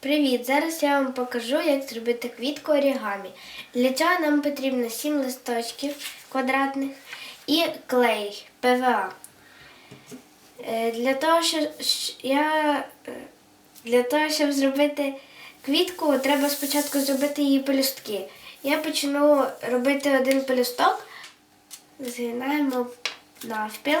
Привіт! Зараз я вам покажу, як зробити квітку орігамі. Для цього нам потрібно 7 листочків квадратних і клей ПВА. Е, Для того, щоб я е, для того, щоб зробити квітку, треба спочатку зробити її пелюстки. Я почну робити один пелюсток, згинаємо навпіл.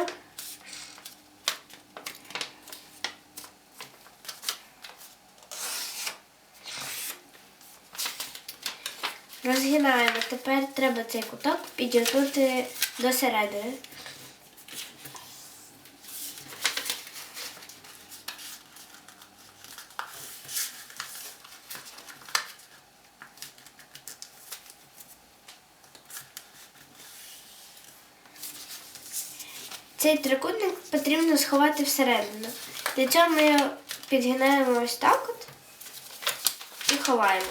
Розгинаємо. Тепер треба цей куток підігнути до середини. Цей трикутник потрібно сховати всередину. Для цього ми його підгинаємо ось так от і ховаємо.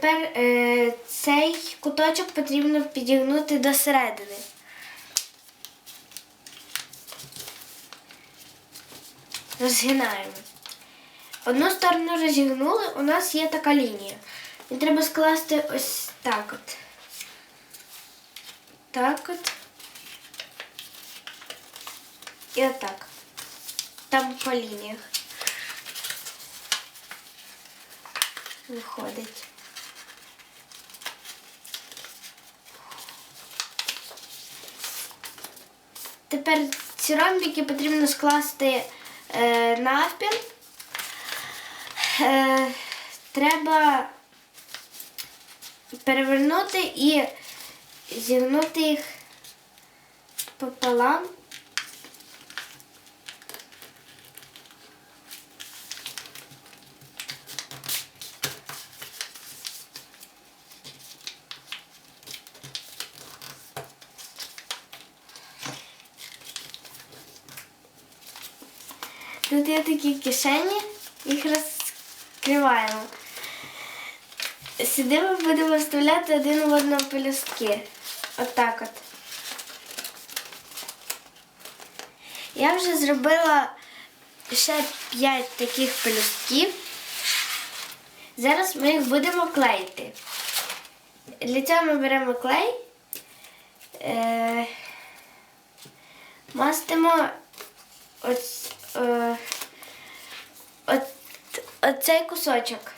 Тепер е, цей куточок потрібно підігнути до середини. Розгинаємо. Одну сторону розігнули, у нас є така лінія. І треба скласти ось так от. Так от. І отак. Там по лініях. Виходить. Тепер ці ромбики потрібно скласти е, навпіл. Е, треба перевернути і зігнути їх пополам. Тут є такі кишені, їх розкриваємо. Сюди ми будемо вставляти один в одного пелюстки. Отак от. Я вже зробила ще 5 таких пелюстків. Зараз ми їх будемо клеїти. Для цього ми беремо клей, е, мастимо ось, е, от, оцей кусочок.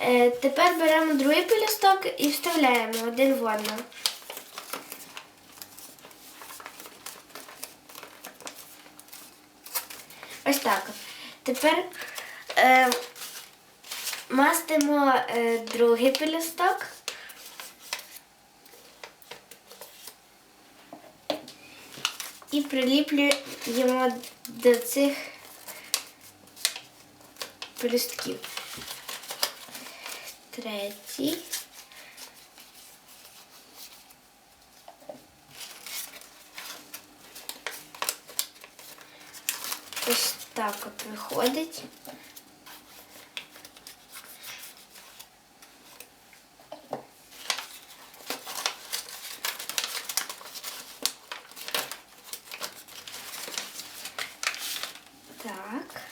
Е, тепер беремо другий пелюсток і вставляємо один в одного. Ось так. Тепер е, мастимо другий пелюсток. І приліплюємо до цих листків. Третій. Ось так от виходить. Так.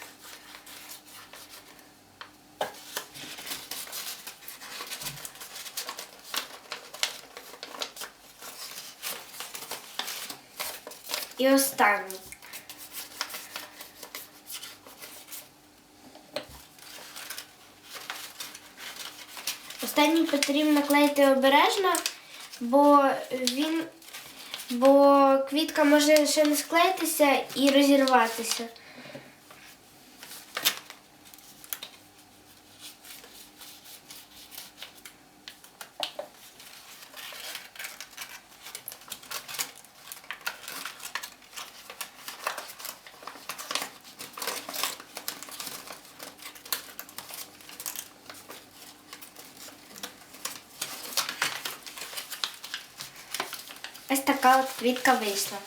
І останній. Останній потрібно клеїти обережно, бо він, бо квітка може ще не склеїтися і розірватися. Ось така от квітка вийшла.